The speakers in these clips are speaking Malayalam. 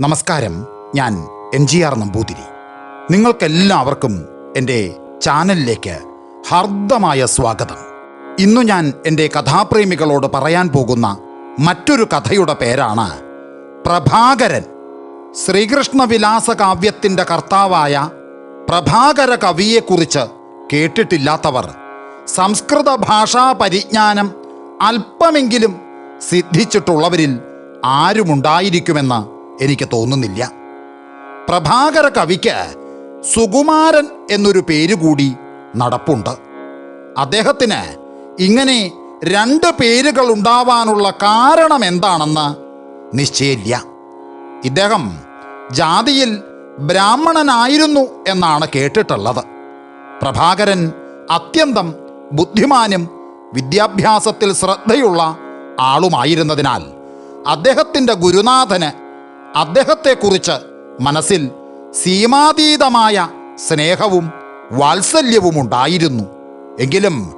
നമസ്കാരം. ഞാൻ എം ജി ആർ നമ്പൂതിരി. നിങ്ങൾക്കെല്ലാവർക്കും എന്റെ ചാനലിലേക്ക് ഹാർദമായ സ്വാഗതം. ഇന്നു ഞാൻ എന്റെ കഥാപ്രേമികളോട് പറയാൻ പോകുന്ന മറ്റൊരു കഥയുടെ പേരാണ് പ്രഭാകരൻ. ശ്രീകൃഷ്ണവിലാസ കാവ്യത്തിന്റെ കർത്താവായ പ്രഭാകര കവിയെക്കുറിച്ച് കേട്ടിട്ടില്ലാത്തവർ സംസ്കൃത ഭാഷാ പരിജ്ഞാനം അല്പമെങ്കിലും സിദ്ധിച്ചിട്ടുള്ളവരിൽ ആരുമുണ്ടായിരിക്കുമെന്ന് എനിക്ക് തോന്നുന്നില്ല. പ്രഭാകര കവിക്ക് സുകുമാരൻ എന്നൊരു പേരുകൂടി നടപ്പുണ്ട്. അദ്ദേഹത്തിന് ഇങ്ങനെ രണ്ട് പേരുകൾ ഉണ്ടാവാനുള്ള കാരണം എന്താണെന്ന് നിശ്ചയില്ല ഇദ്ദേഹം ജാതിയിൽ ബ്രാഹ്മണനായിരുന്നു എന്നാണ് കേട്ടിട്ടുള്ളത്. പ്രഭാകരൻ അത്യന്തം ബുദ്ധിമാനും വിദ്യാഭ്യാസത്തിൽ ശ്രദ്ധയുള്ള ആളുമായിരുന്നതിനാൽ അദ്ദേഹത്തിന്റെ ഗുരുനാഥന് അദ്ദേഹത്തെക്കുറിച്ച് മനസ്സിൽ സീമാതീതമായ സ്നേഹവും വാത്സല്യവും ഉണ്ടായിരുന്നു. എങ്കിലും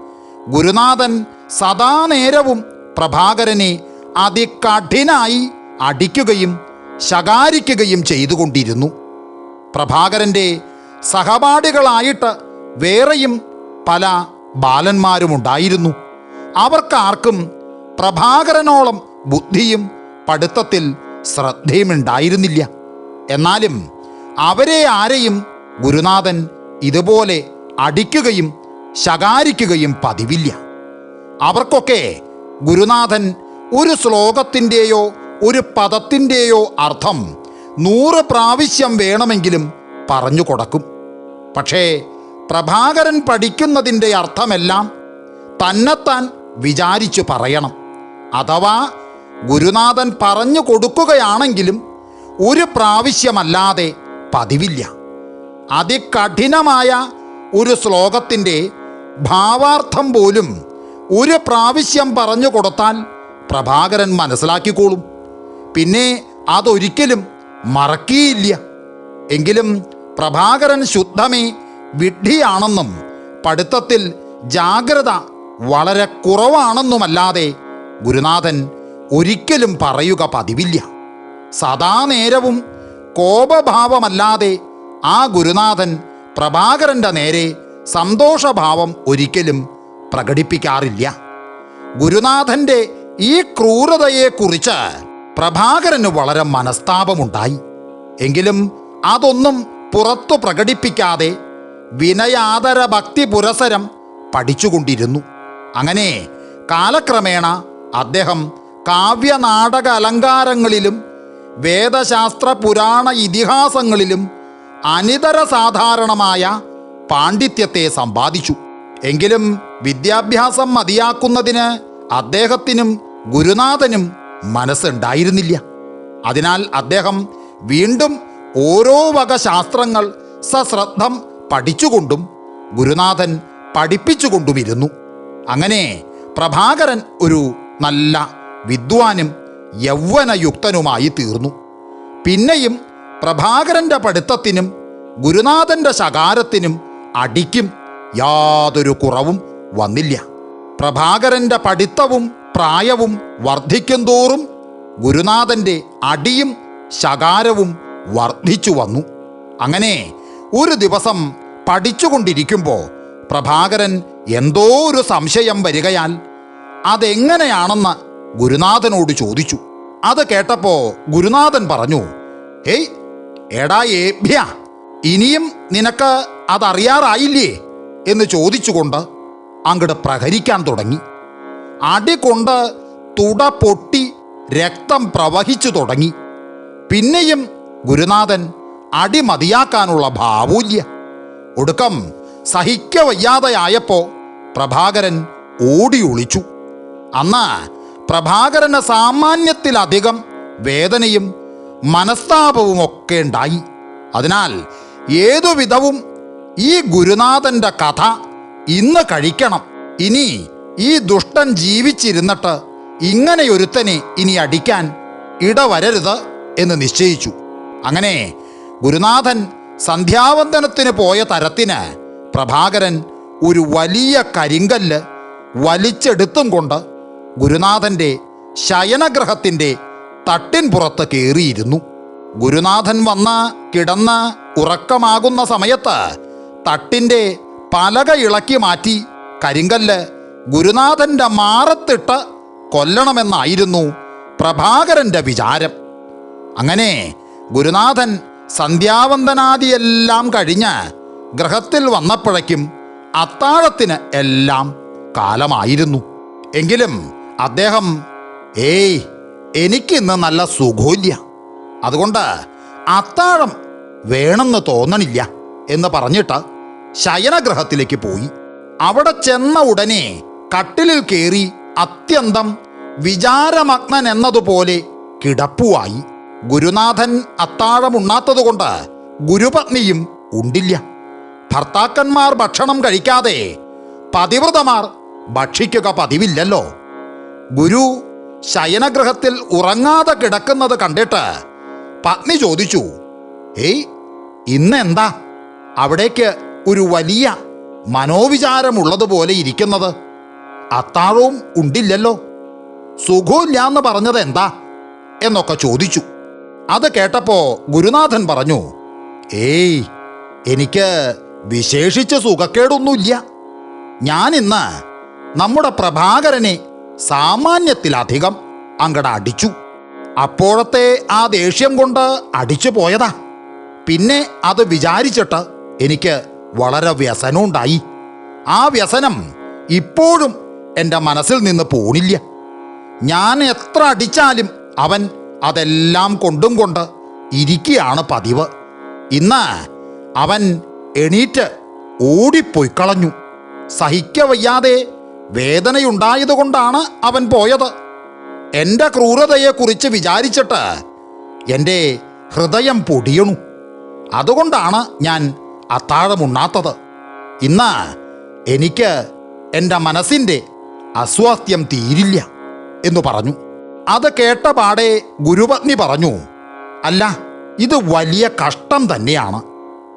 ഗുരുനാഥൻ സദാ നേരവും പ്രഭാകരനെ അതികഠിനായി അടിക്കുകയും ശകാരിക്കുകയും ചെയ്തുകൊണ്ടിരുന്നു. പ്രഭാകരന്റെ സഹപാഠികളായിട്ട് വേറെയും പല ബാലന്മാരുമുണ്ടായിരുന്നു. അവർക്കാർക്കും പ്രഭാകരനോളം ബുദ്ധിയും പഠിത്തത്തിൽ ശ്രദ്ധയുമുണ്ടായിരുന്നില്ല. എന്നാലും അവരെ ആരെയും ഗുരുനാഥൻ ഇതുപോലെ അടിക്കുകയും ശകാരിക്കുകയും പതിവില്ല. അവർക്കൊക്കെ ഗുരുനാഥൻ ഒരു ശ്ലോകത്തിന്റെയോ ഒരു പദത്തിന്റെയോ അർത്ഥം നൂറ് പ്രാവശ്യം വേണമെങ്കിലും പറഞ്ഞു കൊടുക്കും. പക്ഷേ പ്രഭാകരൻ പഠിക്കുന്നതിന്റെ അർത്ഥമെല്ലാം തന്നെത്താൻ വിചാരിച്ചു പറയണം. അഥവാ ഗുരുനാഥൻ പറഞ്ഞു കൊടുക്കുകയാണെങ്കിലും ഒരു പ്രാവശ്യമല്ലാതെ പതിവില്ല. അതികഠിനമായ ഒരു ശ്ലോകത്തിന്റെ ഭാവാർത്ഥം പോലും ഒരു പ്രാവശ്യം പറഞ്ഞു കൊടുത്താൽ പ്രഭാകരൻ മനസ്സിലാക്കിക്കോളും. പിന്നെ അതൊരിക്കലും മറക്കിയില്ല. എങ്കിലും പ്രഭാകരൻ ശുദ്ധമേ വിഡ്ഢിയാണെന്നും പഠിത്തത്തിൽ ജാഗ്രത വളരെ കുറവാണെന്നുമല്ലാതെ ഗുരുനാഥൻ ഒരിക്കലും പറയുക പതിവില്ല. സദാ നേരവും കോപഭാവമല്ലാതെ ആ ഗുരുനാഥൻ പ്രഭാകരന്റെ നേരെ സന്തോഷഭാവം ഒരിക്കലും പ്രകടിപ്പിക്കാറില്ല. ഗുരുനാഥന്റെ ഈ ക്രൂരതയെക്കുറിച്ച് പ്രഭാകരന് വളരെ മനസ്താപമുണ്ടായി. എങ്കിലും അതൊന്നും പുറത്തു പ്രകടിപ്പിക്കാതെ വിനയാദര ഭക്തി പുരസരം പഠിച്ചുകൊണ്ടിരുന്നു. അങ്ങനെ കാലക്രമേണ അദ്ദേഹം കാവ്യനാടക അലങ്കാരങ്ങളിലും വേദശാസ്ത്ര പുരാണ ഇതിഹാസങ്ങളിലും അനിതര സാധാരണമായ പാണ്ഡിത്യത്തെ സമ്പാദിച്ചു. എങ്കിലും വിദ്യാഭ്യാസം മതിയാക്കുന്നതിന് അദ്ദേഹത്തിനും ഗുരുനാഥനും മനസ്സുണ്ടായിരുന്നില്ല. അതിനാൽ അദ്ദേഹം വീണ്ടും ഓരോ വക ശാസ്ത്രങ്ങൾ സശ്രദ്ധം പഠിച്ചുകൊണ്ടും ഗുരുനാഥൻ പഠിപ്പിച്ചുകൊണ്ടുമിരുന്നു. അങ്ങനെ പ്രഭാകരൻ ഒരു നല്ല വിദ്വാനും യൗവനയുക്തനുമായി തീർന്നു. പിന്നെയും പ്രഭാകരന്റെ പഠിത്തത്തിനും ഗുരുനാഥന്റെ ശകാരത്തിനും അടിക്കും യാതൊരു കുറവും വന്നില്ല. പ്രഭാകരന്റെ പഠിത്തവും പ്രായവും വർദ്ധിക്കും തോറും ഗുരുനാഥന്റെ അടിയും ശകാരവും വർദ്ധിച്ചു വന്നു. അങ്ങനെ ഒരു ദിവസം പഠിച്ചുകൊണ്ടിരിക്കുമ്പോൾ പ്രഭാകരൻ എന്തോ ഒരു സംശയം വരികയാൽ അതെങ്ങനെയാണെന്ന് ഗുരുനാഥനോട് ചോദിച്ചു. അത് കേട്ടപ്പോ ഗുരുനാഥൻ പറഞ്ഞു ഹേയ് എടാ ഏഭ്യ ഇനിയും നിനക്ക് അതറിയാറായില്ലേ? എന്ന് ചോദിച്ചുകൊണ്ട് അങ്ങട് പ്രഹരിക്കാൻ തുടങ്ങി. അടി കൊണ്ട് തുട പൊട്ടി രക്തം പ്രവഹിച്ചു തുടങ്ങി. പിന്നെയും ഗുരുനാഥൻ അടി മതിയാക്കാനുള്ള ഭാവൂല്യ. ഒടുക്കം സഹിക്ക വയ്യാതെയായപ്പോ പ്രഭാകരൻ ഓടിയൊളിച്ചു അന്ന് പ്രഭാകരന് സാമാന്യത്തിലധികം വേദനയും മനസ്താപവും ഒക്കെ ഉണ്ടായി. അതിനാൽ ഏതുവിധവും ഈ ഗുരുനാഥന്റെ കഥ ഇന്ന് കഴിക്കണം. ഇനി ഈ ദുഷ്ടൻ ജീവിച്ചിരുന്നിട്ട് ഇങ്ങനെയൊരുത്തനെ ഇനി അടിക്കാൻ ഇടവരരുത് എന്ന് നിശ്ചയിച്ചു. അങ്ങനെ ഗുരുനാഥൻ സന്ധ്യാവന്തനത്തിന് പോയ തരത്തിന് പ്രഭാകരൻ ഒരു വലിയ കരിങ്കല്ല് വലിച്ചെടുത്തും കൊണ്ട് ഗുരുനാഥന്റെ ശയനഗ്രഹത്തിന്റെ തട്ടിൻ പുറത്ത് കയറിയിരുന്നു ഗുരുനാഥൻ വന്ന് കിടന്ന് ഉറക്കമാകുന്ന സമയത്ത് തട്ടിന്റെ പലക ഇളക്കി മാറ്റി കരിങ്കല്ല് ഗുരുനാഥന്റെ മാറത്തിട്ട് കൊല്ലണമെന്നായിരുന്നു പ്രഭാകരന്റെ വിചാരം. അങ്ങനെ ഗുരുനാഥൻ സന്ധ്യാവന്തനാദിയെല്ലാം കഴിഞ്ഞ് ഗ്രഹത്തിൽ വന്നപ്പോഴേക്കും അത്താഴത്തിന് എല്ലാം കാലമായിരുന്നു. എങ്കിലും അദ്ദേഹം ഏയ് എനിക്കിന്ന് നല്ല സുഖമില്ല. അതുകൊണ്ട് അത്താഴം വേണമെന്ന് തോന്നണില്ല എന്ന് പറഞ്ഞിട്ട് ശയനഗ്രഹത്തിലേക്ക് പോയി. അവിടെ ചെന്ന ഉടനെ കട്ടിലിൽ കയറി അത്യന്തം വിചാരമഗ്നൻ എന്നതുപോലെ കിടപ്പുവായി. ഗുരുനാഥൻ അത്താഴമുണ്ണാത്തതുകൊണ്ട് ഗുരുപത്നിയും ഉണ്ടില്ല. ഭർത്താക്കന്മാർ ഭക്ഷണം കഴിക്കാതെ പതിവ്രതമാർ ഭക്ഷിക്കുക പതിവില്ലല്ലോ. ഗുരു ശയനഗ്രഹത്തിൽ ഉറങ്ങാതെ കിടക്കുന്നത് കണ്ടിട്ട് പത്നി ചോദിച്ചു ഏയ് ഇന്നെന്താ? അവിടേക്ക് ഒരു വലിയ മനോവിചാരമുള്ളതുപോലെ ഇരിക്കുന്നത്. അത്താഴവും ഉണ്ടില്ലല്ലോ. സുഖമില്ല എന്ന് പറഞ്ഞത് എന്താ? എന്നൊക്കെ ചോദിച്ചു. അത് കേട്ടപ്പോ ഗുരുനാഥൻ പറഞ്ഞു ഏയ് എനിക്ക് വിശേഷിച്ച് സുഖക്കേടൊന്നുമില്ല. ഞാനിന്ന് നമ്മുടെ പ്രഭാകരനെ സാമാന്യത്തിലധികം അങ്ങട അടിച്ചു. അപ്പോഴത്തെ ആ ദേഷ്യം കൊണ്ട് അടിച്ചു പോയതാ. പിന്നെ അത് വിചാരിച്ചിട്ട് എനിക്ക് വളരെ വ്യസനമുണ്ടായി. ആ വ്യസനം ഇപ്പോഴും എന്റെ മനസ്സിൽ നിന്ന് പോണില്ല. ഞാൻ എത്ര അടിച്ചാലും അവൻ അതെല്ലാം കൊണ്ടും കൊണ്ട് ഇരിക്കുകയാണ് പതിവ്. ഇന്ന് അവൻ എണീറ്റ് ഓടിപ്പോയി കളഞ്ഞു. സഹിക്കവയ്യാതെ വേദനയുണ്ടായതുകൊണ്ടാണ് അവൻ പോയത്. എന്റെ ക്രൂരതയെക്കുറിച്ച് വിചാരിച്ചിട്ട് എന്റെ ഹൃദയം പൊടിയണു. അതുകൊണ്ടാണ് ഞാൻ അത്താഴമുണ്ണാത്തത്. ഇന്ന് എനിക്ക് എന്റെ മനസ്സിന്റെ അസ്വാസ്ഥ്യം തീരില്ല എന്ന് പറഞ്ഞു. അത് കേട്ട പാടെ ഗുരുപത്നി പറഞ്ഞു അല്ല ഇത് വലിയ കഷ്ടം തന്നെയാണ്.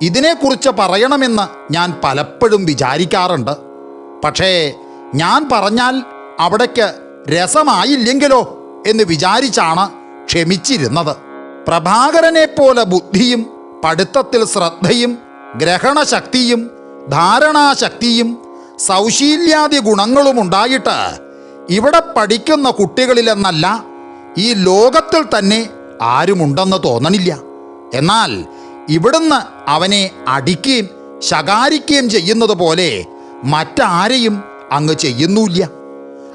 ഇതിനെക്കുറിച്ച് പറയണമെന്ന് ഞാൻ പലപ്പോഴും വിചാരിക്കാറുണ്ട്. പക്ഷേ ഞാൻ പറഞ്ഞാൽ അവിടേക്ക് രസമായില്ലെങ്കിലോ എന്ന് വിചാരിച്ചാണ് ക്ഷമിച്ചിരുന്നത്. പ്രഭാകരനെ പോലെ ബുദ്ധിയും പഠിത്തത്തിൽ ശ്രദ്ധയും ഗ്രഹണശക്തിയും ധാരണാശക്തിയും സൗശീല്യാദി ഗുണങ്ങളും ഉണ്ടായിട്ട് ഇവിടെ പഠിക്കുന്ന കുട്ടികളിലെന്നല്ല ഈ ലോകത്തിൽ തന്നെ ആരുമുണ്ടെന്ന് തോന്നണില്ല. എന്നാൽ ഇവിടുന്ന് അവനെ അടിക്കുകയും ശകാരിക്കുകയും ചെയ്യുന്നത് പോലെ മറ്റാരെയും അങ്ങ് ചെയ്യുന്നുമില്ല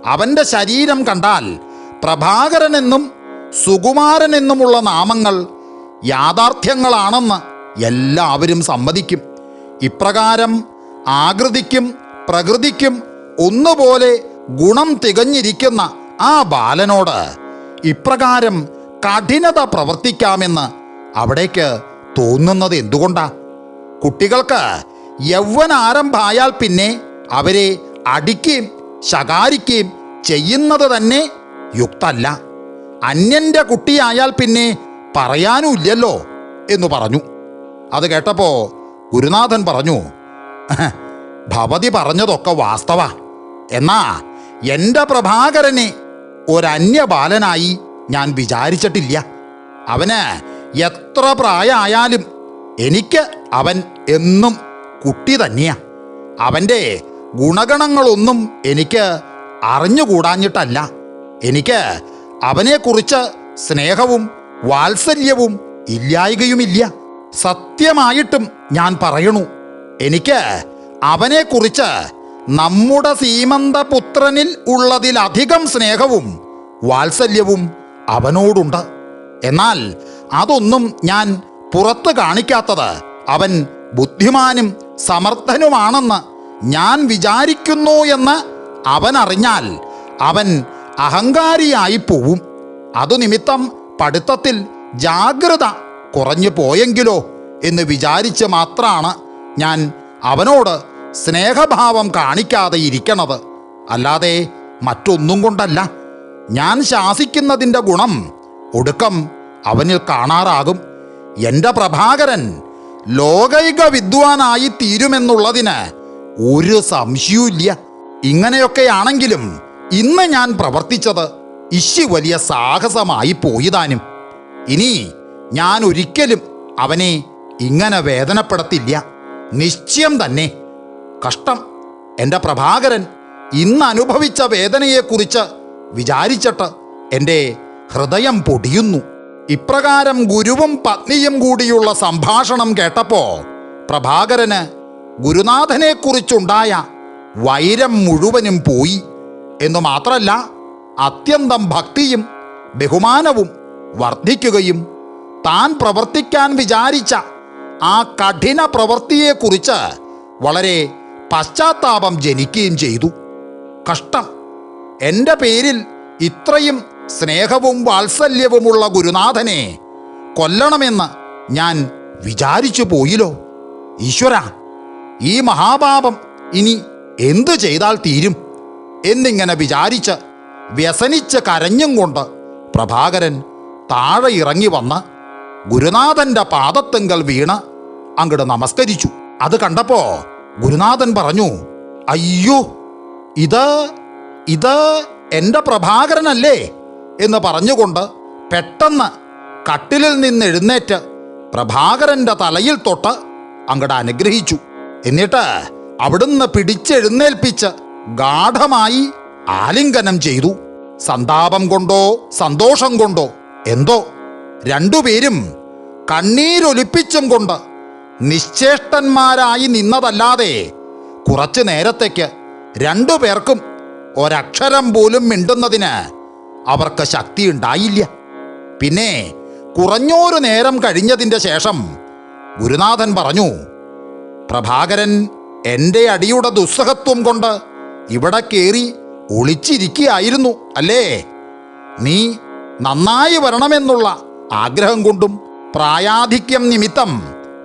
അവന്റെ ശരീരം കണ്ടാൽ പ്രഭാകരനെന്നും സുകുമാരനെന്നുമുള്ള നാമങ്ങൾ യാഥാർത്ഥ്യങ്ങളാണെന്ന് എല്ലാവരും സമ്മതിക്കും. ഇപ്രകാരം ആകൃതിക്കും പ്രകൃതിക്കും ഒന്നുപോലെ ഗുണം തികഞ്ഞിരിക്കുന്ന ആ ബാലനോട് ഇപ്രകാരം കഠിനത പ്രവർത്തിക്കാമെന്ന് അവിടേക്ക് തോന്നുന്നത് എന്തുകൊണ്ടാ? കുട്ടികൾക്ക് യൗവനാരംഭമായാൽ പിന്നെ അവരെ അടിക്കുകയും ശകാരിക്കുകയും ചെയ്യുന്നത് തന്നെ യുക്തല്ല. അന്യന്റെ കുട്ടിയായാൽ പിന്നെ പറയാനുമില്ലല്ലോ എന്ന് പറഞ്ഞു. അത് കേട്ടപ്പോ ഗുരുനാഥൻ പറഞ്ഞു ഭവതി പറഞ്ഞതൊക്കെ വാസ്തവ. എന്നാ എന്റെ പ്രഭാകരനെ ഒരന്യ ബാലനായി ഞാൻ വിചാരിച്ചിട്ടില്ല. അവന് എത്ര പ്രായമായാലും എനിക്ക് അവൻ എന്നും കുട്ടി തന്നെയാ. അവന്റെ ഗുണഗണങ്ങളൊന്നും എനിക്ക് അറിഞ്ഞുകൂടാഞ്ഞിട്ടല്ല. എനിക്ക് അവനെക്കുറിച്ച് സ്നേഹവും വാത്സല്യവും ഇല്ലായകയുമില്ല. സത്യമായിട്ടും ഞാൻ പറയണു. എനിക്ക് അവനെക്കുറിച്ച് നമ്മുടെ സീമന്തപുത്രനിൽ ഉള്ളതിലധികം സ്നേഹവും വാത്സല്യവും അവനോടുണ്ട്. എന്നാൽ അതൊന്നും ഞാൻ പുറത്ത് കാണിക്കാത്തത് അവൻ ബുദ്ധിമാനും സമർത്ഥനുമാണെന്ന് ഞാൻ വിചാരിക്കുന്നു എന്ന് അവൻ അറിഞ്ഞാൽ അവൻ അഹങ്കാരിയായി പോവും. അതു നിമിത്തം പഠിത്തത്തിൽ ജാഗ്രത കുറഞ്ഞു പോയെങ്കിലോ എന്ന് വിചാരിച്ച് മാത്രമാണ് ഞാൻ അവനോട് സ്നേഹഭാവം കാണിക്കാതെ ഇരിക്കണത്. അല്ലാതെ മറ്റൊന്നും കൊണ്ടല്ല. ഞാൻ ശാസിക്കുന്നതിന്റെ ഗുണം ഒടുക്കം അവനിൽ കാണാറാകും. എന്റെ പ്രഭാകരൻ ലോകൈക വിദ്വാനായി തീരുമെന്നുള്ളതിന് ഒരു സംശയവുമില്ല. ഇങ്ങനെയൊക്കെയാണെങ്കിലും ഇന്ന് ഞാൻ പ്രവർത്തിച്ചത് ഇശി വലിയ സാഹസമായി പോയിതാനും ഇനി ഞാൻ ഒരിക്കലും അവനെ ഇങ്ങനെ വേദനപ്പെടുത്തില്ല. നിശ്ചയം തന്നെ. കഷ്ടം. എന്റെ പ്രഭാകരൻ ഇന്ന് അനുഭവിച്ച വേദനയെക്കുറിച്ച് വിചാരിച്ചിട്ട് എന്റെ ഹൃദയം പൊടിയുന്നു. ഇപ്രകാരം ഗുരുവും പത്നിയും കൂടിയുള്ള സംഭാഷണം കേട്ടപ്പോൾ പ്രഭാകരന് ഗുരുനാഥനെക്കുറിച്ചുണ്ടായ വൈരം മുഴുവനും പോയി എന്നു മാത്രമല്ല അത്യന്തം ഭക്തിയും ബഹുമാനവും വർദ്ധിക്കുകയും താൻ പ്രവർത്തിക്കാൻ വിചാരിച്ച ആ കഠിന പ്രവൃത്തിയെക്കുറിച്ച് വളരെ പശ്ചാത്താപം ജനിക്കുകയും ചെയ്തു. കഷ്ടം. എന്റെ പേരിൽ ഇത്രയും സ്നേഹവും വാത്സല്യവുമുള്ള ഗുരുനാഥനെ കൊല്ലണമെന്ന് ഞാൻ വിചാരിച്ചു പോയില്ലോ. ഈശ്വര ഈ മഹാപാപം ഇനി എന്തു ചെയ്താൽ തീരും? എന്നിങ്ങനെ വിചാരിച്ച് വ്യസനിച്ച് കരഞ്ഞും കൊണ്ട് പ്രഭാകരൻ താഴെ ഇറങ്ങി വന്ന് ഗുരുനാഥന്റെ പാദത്തെങ്കൽ വീണ് അങ്ങോട്ട് നമസ്കരിച്ചു. അത് കണ്ടപ്പോ ഗുരുനാഥൻ പറഞ്ഞു അയ്യോ ഇത് ഇത് എന്റെ പ്രഭാകരനല്ലേ? എന്ന് പറഞ്ഞുകൊണ്ട് പെട്ടെന്ന് കട്ടിലിൽ നിന്ന് എഴുന്നേറ്റ് പ്രഭാകരന്റെ തലയിൽ തൊട്ട് അങ്ങട് അനുഗ്രഹിച്ചു. എന്നിട്ട് അവിടുന്ന് പിടിച്ചെഴുന്നേൽപ്പിച്ച് ഗാഠമായി ആലിംഗനം ചെയ്തു. സന്താപം കൊണ്ടോ സന്തോഷം കൊണ്ടോ എന്തോ. രണ്ടുപേരും കണ്ണീരൊലിപ്പിച്ചും കൊണ്ട് നിശ്ചേഷ്ടന്മാരായി നിന്നതല്ലാതെ കുറച്ചു നേരത്തേക്ക് രണ്ടുപേർക്കും ഒരക്ഷരം പോലും മിണ്ടുന്നതിന് അവർക്ക് ശക്തിയുണ്ടായില്ല. പിന്നെ കുറഞ്ഞൊരു നേരം കഴിഞ്ഞതിന്റെ ശേഷം ഗുരുനാഥൻ പറഞ്ഞു പ്രഭാകരൻ എന്റെ അടിയുടെ ദുസ്സഹത്വം കൊണ്ട് ഇവിടെ കയറി ഒളിച്ചിരിക്കുകയായിരുന്നു അല്ലേ? നീ നന്നായി വരണമെന്നുള്ള ആഗ്രഹം കൊണ്ടും പ്രായാധിക്യം നിമിത്തം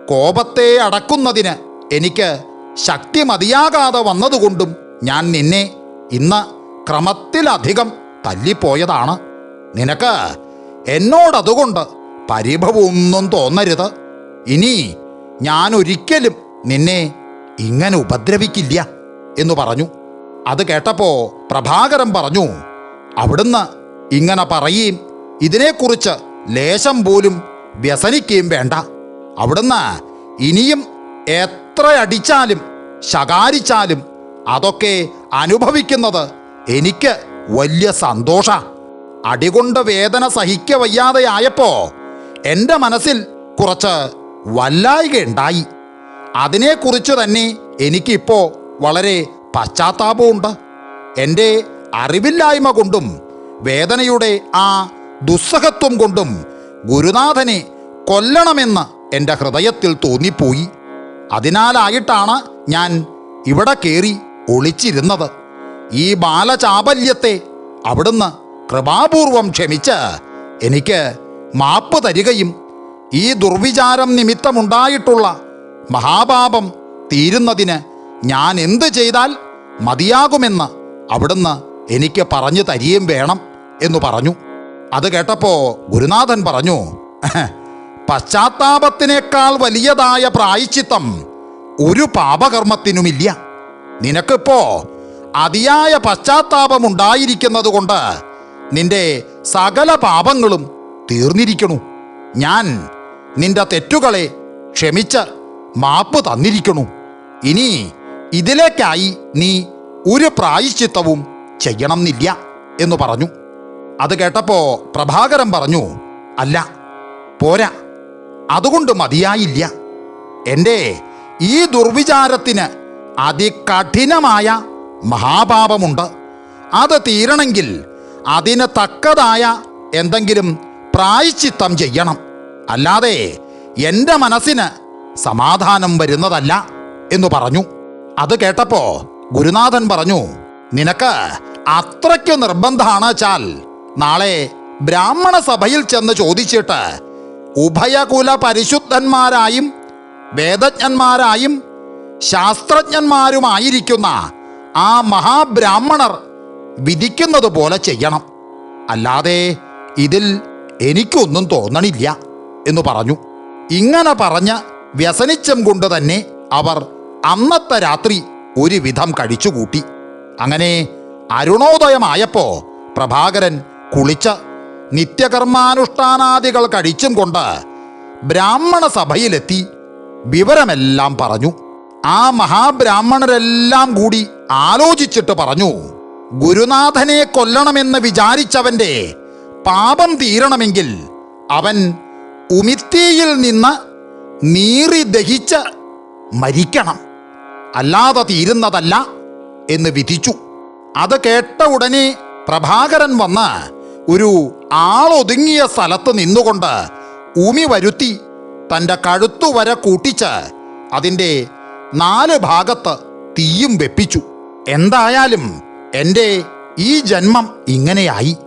കോപത്തെ അടക്കുന്നതിന് എനിക്ക് ശക്തി മതിയാകാതെ വന്നതുകൊണ്ടും ഞാൻ നിന്നെ ഇന്ന് ക്രമത്തിലധികം തല്ലിപ്പോയതാണ്. നിനക്ക് എന്നോടതുകൊണ്ട് പരിഭവമൊന്നും തോന്നരുത്. ഇനി ഞാൻ ഒരിക്കലും നിന്നെ ഇങ്ങനെ ഉപദ്രവിക്കില്ല എന്ന് പറഞ്ഞു. അത് കേട്ടപ്പോൾ പ്രഭാകരൻ പറഞ്ഞു അവിടുന്ന് ഇങ്ങനെ പറയുകയും ഇതിനെക്കുറിച്ച് ലേശം പോലും വ്യസനിക്കുകയും വേണ്ട. അവിടുന്ന് ഇനിയും എത്ര അടിച്ചാലും ശകാരിച്ചാലും അതൊക്കെ അനുഭവിക്കുന്നത് എനിക്ക് വലിയ സന്തോഷ. അടികൊണ്ട് വേദന സഹിക്ക വയ്യാതെയായപ്പോ എന്റെ മനസ്സിൽ കുറച്ച് വല്ലായികയുണ്ടായി അതിനെക്കുറിച്ച് തന്നെ എനിക്കിപ്പോൾ വളരെ പശ്ചാത്താപമുണ്ട്. എന്റെ അറിവില്ലായ്മ കൊണ്ടും വേദനയുടെ ആ ദുസ്സഹത്വം കൊണ്ടും ഗുരുനാഥനെ കൊല്ലണമെന്ന് എന്റെ ഹൃദയത്തിൽ തോന്നിപ്പോയി. അതിനാലായിട്ടാണ് ഞാൻ ഇവിടെ കയറി ഒളിച്ചിരുന്നത്. ഈ ബാലചാബല്യത്തെ അവിടുന്ന് കൃപാപൂർവം ക്ഷമിച്ച് എനിക്ക് മാപ്പ് തരികയും ഈ ദുർവിചാരം നിമിത്തമുണ്ടായിട്ടുള്ള മഹാപാപം തീരുന്നതിന് ഞാൻ എന്ത് ചെയ്താൽ മതിയാകുമെന്ന് അവിടുന്ന് എനിക്ക് പറഞ്ഞു തരികയും വേണം എന്നു പറഞ്ഞു. അത് കേട്ടപ്പോ ഗുരുനാഥൻ പറഞ്ഞു പശ്ചാത്താപത്തിനേക്കാൾ വലിയതായ പ്രായച്ചിത്തം ഒരു പാപകർമ്മത്തിനുമില്ല. നിനക്കിപ്പോ അതിയായ പശ്ചാത്താപം ഉണ്ടായിരിക്കുന്നത് കൊണ്ട് നിന്റെ സകല പാപങ്ങളും തീർന്നിരിക്കണു. ഞാൻ നിന്റെ തെറ്റുകളെ ക്ഷമിച്ച് മാപ്പ് തന്നിരിക്കണു. ഇനി ഇതിലേക്കായി നീ ഒരു പ്രായശ്ചിത്തവും ചെയ്യണമെന്നില്ല എന്ന് പറഞ്ഞു. അത് കേട്ടപ്പോൾ പ്രഭാകരൻ പറഞ്ഞു അല്ല പോരാ. അതുകൊണ്ട് മതിയായില്ല. എന്റെ ഈ ദുർവിചാരത്തിന് അതികഠിനമായ മഹാപാപമുണ്ട്. അത് തീരണമെങ്കിൽ അതിന് തക്കതായ എന്തെങ്കിലും പ്രായശ്ചിത്തം ചെയ്യണം. അല്ലാതെ എന്റെ മനസ്സിന് സമാധാനം വരുന്നതല്ല എന്ന് പറഞ്ഞു. അത് കേട്ടപ്പോ ഗുരുനാഥൻ പറഞ്ഞു നിനക്ക് അത്രയ്ക്ക് നിർബന്ധമാണ് ചാൽ നാളെ ബ്രാഹ്മണ സഭയിൽ ചെന്ന് ചോദിച്ചിട്ട് ഉഭയകുല പരിശുദ്ധന്മാരായും വേദജ്ഞന്മാരായും ശാസ്ത്രജ്ഞന്മാരുമായിരിക്കുന്ന ആ മഹാബ്രാഹ്മണർ വിധിക്കുന്നത് പോലെ ചെയ്യണം. അല്ലാതെ ഇതിൽ എനിക്കൊന്നും തോന്നണില്ല എന്ന് പറഞ്ഞു. ഇങ്ങനെ പറഞ്ഞ് വ്യസനിച്ചം കൊണ്ട് തന്നെ അവർ അന്നത്തെ രാത്രി ഒരുവിധം കഴിച്ചുകൂട്ടി. അങ്ങനെ അരുണോദയമായപ്പോ പ്രഭാകരൻ കുളിച്ച് നിത്യകർമാനുഷ്ഠാനാദികൾ കഴിച്ചും കൊണ്ട് ബ്രാഹ്മണ സഭയിലെത്തി വിവരമെല്ലാം പറഞ്ഞു. ആ മഹാബ്രാഹ്മണരെല്ലാം കൂടി ആലോചിച്ചിട്ട് പറഞ്ഞു ഗുരുനാഥനെ കൊല്ലണമെന്ന് വിചാരിച്ചവന്റെ പാപം തീരണമെങ്കിൽ അവൻ ഉമിത്തിയിൽ നിന്ന് നീറി ദഹിച്ച് മരിക്കണം. അല്ലാതെ തീരുന്നതല്ല എന്ന് വിധിച്ചു. അത് കേട്ട ഉടനെ പ്രഭാകരൻ വന്ന് ഒരു ആളൊതുങ്ങിയ സ്ഥലത്ത് നിന്നുകൊണ്ട് ഉമി വരുത്തി തന്റെ കഴുത്തുവരെ കൂട്ടിച്ച് അതിന്റെ നാല് ഭാഗത്ത് തീയും വെപ്പിച്ചു. എന്തായാലും എന്റെ ഈ ജന്മം ഇങ്ങനെയായി.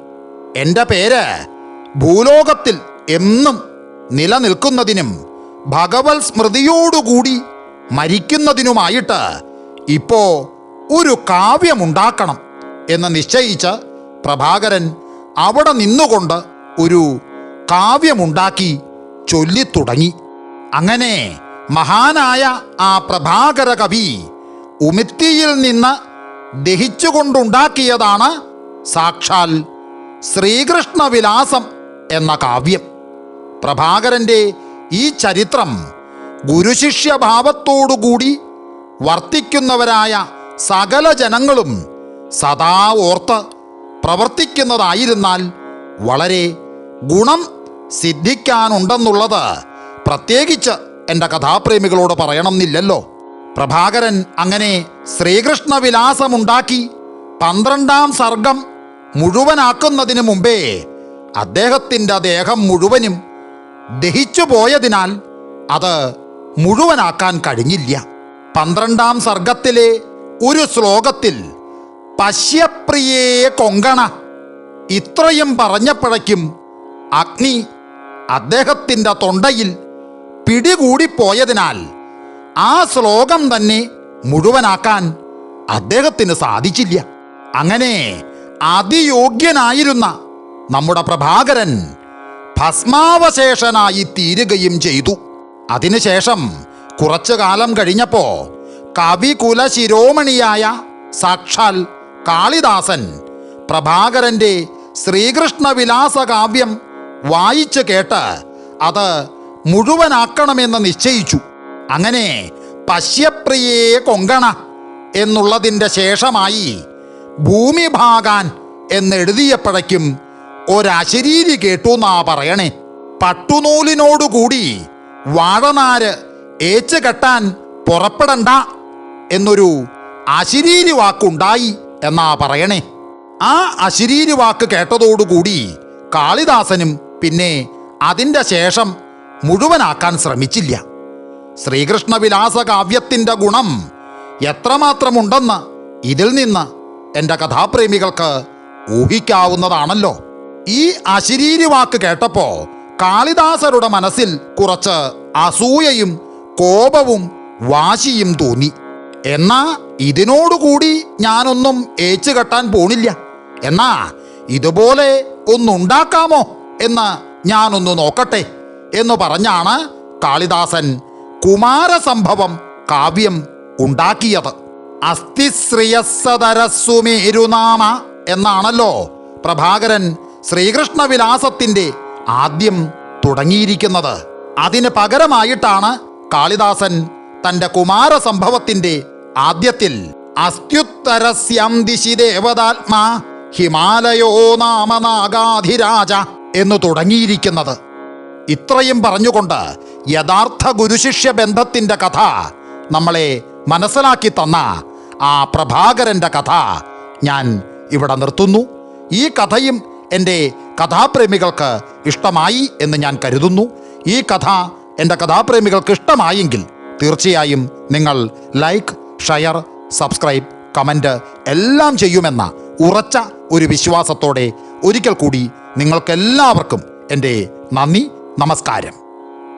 എന്റെ പേര് ഭൂലോകത്തിൽ എന്നും നിലനിൽക്കുന്നതിനും ഭഗവത് സ്മൃതിയോടുകൂടി മരിക്കുന്നതിനുമായിട്ട് ഇപ്പോ ഒരു കാവ്യമുണ്ടാക്കണം എന്ന് നിശ്ചയിച്ച് പ്രഭാകരൻ അവിടെ നിന്നുകൊണ്ട് ഒരു കാവ്യമുണ്ടാക്കി ചൊല്ലിത്തുടങ്ങി. അങ്ങനെ മഹാനായ ആ പ്രഭാകര കവി ഉമിത്തിയിൽ നിന്ന് ദഹിച്ചുകൊണ്ടുണ്ടാക്കിയതാണ് സാക്ഷാൽ ശ്രീകൃഷ്ണവിലാസം എന്ന കാവ്യം. പ്രഭാകരന്റെ ഈ ചരിത്രം ഗുരുശിഷ്യഭാവത്തോടുകൂടി വർത്തിക്കുന്നവരായ സകല ജനങ്ങളും സദാ ഓർത്ത് പ്രവർത്തിക്കുന്നതായിരുന്നാൽ വളരെ ഗുണം സിദ്ധിക്കാനുണ്ടെന്നുള്ളത് പ്രത്യേകിച്ച് എന്റെ കഥാപ്രേമികളോട് പറയണമെന്നില്ലല്ലോ. പ്രഭാകരൻ അങ്ങനെ ശ്രീകൃഷ്ണവിലാസമുണ്ടാക്കി പന്ത്രണ്ടാം സർഗം മുഴുവനാക്കുന്നതിന് മുമ്പേ അദ്ദേഹത്തിന്റെ ദേഹം മുഴുവനും ദഹിച്ചു പോയതിനാൽ അത് മുഴുവനാക്കാൻ കഴിഞ്ഞില്ല. പന്ത്രണ്ടാം സർഗത്തിലെ ഒരു ശ്ലോകത്തിൽ പശ്യപ്രിയേ കൊങ്കണ. ഇത്രയും പറഞ്ഞപ്പോഴേക്കും അഗ്നി അദ്ദേഹത്തിന്റെ തൊണ്ടയിൽ പിടികൂടിപ്പോയതിനാൽ ആ ശ്ലോകം തന്നെ മുഴുവനാക്കാൻ അദ്ദേഹത്തിന് സാധിച്ചില്ല. അങ്ങനെ അതിയോഗ്യനായിരുന്ന നമ്മുടെ പ്രഭാകരൻ ഭസ്മാവശേഷനായി തീരുകയും ചെയ്തു. അതിനുശേഷം കുറച്ചു കാലം കഴിഞ്ഞപ്പോ കവികുല ശിരോമണിയായ സാക്ഷാൽ കാളിദാസൻ പ്രഭാകരന്റെ ശ്രീകൃഷ്ണവിലാസ കാവ്യം വായിച്ചു കേട്ട് അത് മുഴുവനാക്കണമെന്ന് നിശ്ചയിച്ചു. അങ്ങനെ പശ്യപ്രിയേ കൊങ്കണ എന്നുള്ളതിന്റെ ശേഷമായി ഭൂമിഭാഗാൻ എന്നെഴുതിയപ്പോഴേക്കും ഒരശരീരി കേട്ടു എന്നാ പറയണേ. പട്ടുനൂലിനോടുകൂടി വാഴനാര് ഏച്ച് കെട്ടാൻ പുറപ്പെടണ്ട എന്നൊരു അശരീരി വാക്കുണ്ടായി എന്നാ പറയണേ. ആ അശരീരി വാക്ക് കേട്ടതോടുകൂടി കാളിദാസനും പിന്നെ അതിന്റെ ശേഷം മുഴുവനാക്കാൻ ശ്രമിച്ചില്ല. ശ്രീകൃഷ്ണവിലാസ കാവ്യത്തിന്റെ ഗുണം എത്രമാത്രമുണ്ടെന്ന് ഇതിൽ നിന്ന് എന്റെ കഥാപ്രേമികൾക്ക് ഊഹിക്കാവുന്നതാണല്ലോ. ഈ അശരീരി വാക്ക് കേട്ടപ്പോ കാളിദാസരുടെ മനസ്സിൽ കുറച്ച് അസൂയയും കോപവും വാശിയും തോന്നി. എന്നാ ഇതിനോടുകൂടി ഞാനൊന്നും ഏച്ചു കെട്ടാൻ പോണില്ല. എന്നാ ഇതുപോലെ ഒന്നുണ്ടാക്കാമോ എന്ന് ഞാനൊന്ന് നോക്കട്ടെ എന്ന് പറഞ്ഞാണ് കാളിദാസൻ കുമാരസംഭവം കാവ്യം ഉണ്ടാക്കിയത്. അസ്ഥിശ്രിയസ്സതരസ്സുമേരുനാമ എന്നാണല്ലോ പ്രഭാകരൻ ശ്രീകൃഷ്ണവിലാസത്തിന്റെ ആദ്യം തുടങ്ങിയിരിക്കുന്നത്. അതിന് പകരമായിട്ടാണ് കാളിദാസൻ തന്റെ കുമാരസംഭവത്തിന്റെ ആദ്യത്തിൽ അസ്ത്യുത്തരസ്യം ദിശി ദേവതാത്മാ ഹിമാലയോ നാമനാഗാധിരാജ എന്നു തുടങ്ങിയിരിക്കുന്നത്. ഇത്രയും പറഞ്ഞുകൊണ്ട് യഥാർത്ഥ ഗുരുശിഷ്യ ബന്ധത്തിന്റെ കഥ നമ്മളെ മനസ്സിലാക്കി തന്ന ആ പ്രഭാകരന്റെ കഥ ഞാൻ ഇവിടെ നിർത്തുന്നു. ഈ കഥയും എന്റെ കഥാപ്രേമികൾക്ക് ഇഷ്ടമായി എന്ന് ഞാൻ കരുതുന്നു. ഈ കഥ എന്റെ കഥാപ്രേമികൾക്ക് ഇഷ്ടമായെങ്കിൽ തീർച്ചയായും നിങ്ങൾ ലൈക്ക് ഷെയർ സബ്സ്ക്രൈബ് കമന്റ് എല്ലാം ചെയ്യുമെന്ന ഉറച്ച ഒരു വിശ്വാസത്തോടെ ഒരിക്കൽ കൂടി നിങ്ങൾക്കെല്ലാവർക്കും എന്റെ നന്ദി നമസ്കാരം.